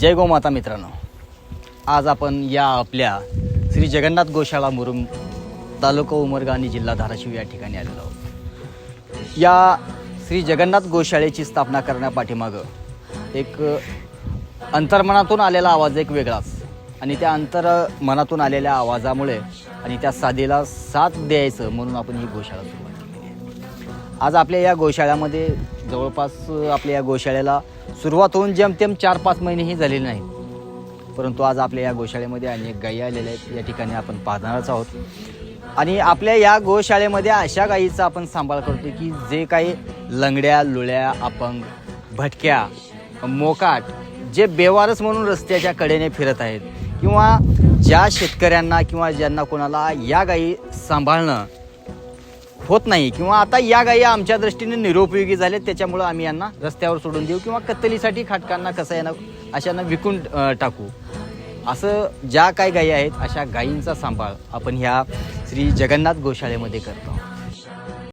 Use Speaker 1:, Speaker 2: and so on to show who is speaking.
Speaker 1: जय गोमाता मित्रांनो. आज आपण या आपल्या श्री जगन्नाथ गोशाळा मुरुम तालुका उमरगा आणि जिल्हा धाराशिव या ठिकाणी आलेलो आहोत. या श्री जगन्नाथ गोशाळेची स्थापना करण्यापाठीमागं एक अंतर्मनातून आलेला आवाज एक वेगळाच आणि त्या अंतर्मनातून आलेल्या आवाजामुळे आणि त्या साधीला साथ द्यायचं म्हणून आपण ही गोशाळा सुरू आज आपल्या या गोशाळ्यामध्ये जवळपास आपल्या या गोशाळ्याला सुरुवात होऊन जेमतेम चार पाच महिनेही झालेले नाहीत. परंतु आज आपल्या या गोशाळेमध्ये अनेक गायी आलेल्या आहेत. या ठिकाणी आपण पाहणारच आहोत. आणि आपल्या या गोशाळेमध्ये अशा गायीचा आपण सांभाळ करतो की जे काही लंगड्या लुळ्या अपंग भटक्या मोकाट जे बेवारस म्हणून रस्त्याच्या कडेने फिरत आहेत किंवा ज्या शेतकऱ्यांना किंवा ज्यांना कोणाला या गायी सांभाळणं होत नाही किंवा आता या गायी आमच्या दृष्टीने निरुपयोगी झालेत त्याच्यामुळं आम्ही यांना रस्त्यावर सोडून देऊ किंवा कत्तलीसाठी खाटकांना कसं यांना अशांना विकून टाकू. असं ज्या काही गायी आहेत अशा गायींचा सांभाळ आपण ह्या श्री जगन्नाथ गोशाळेमध्ये करतो.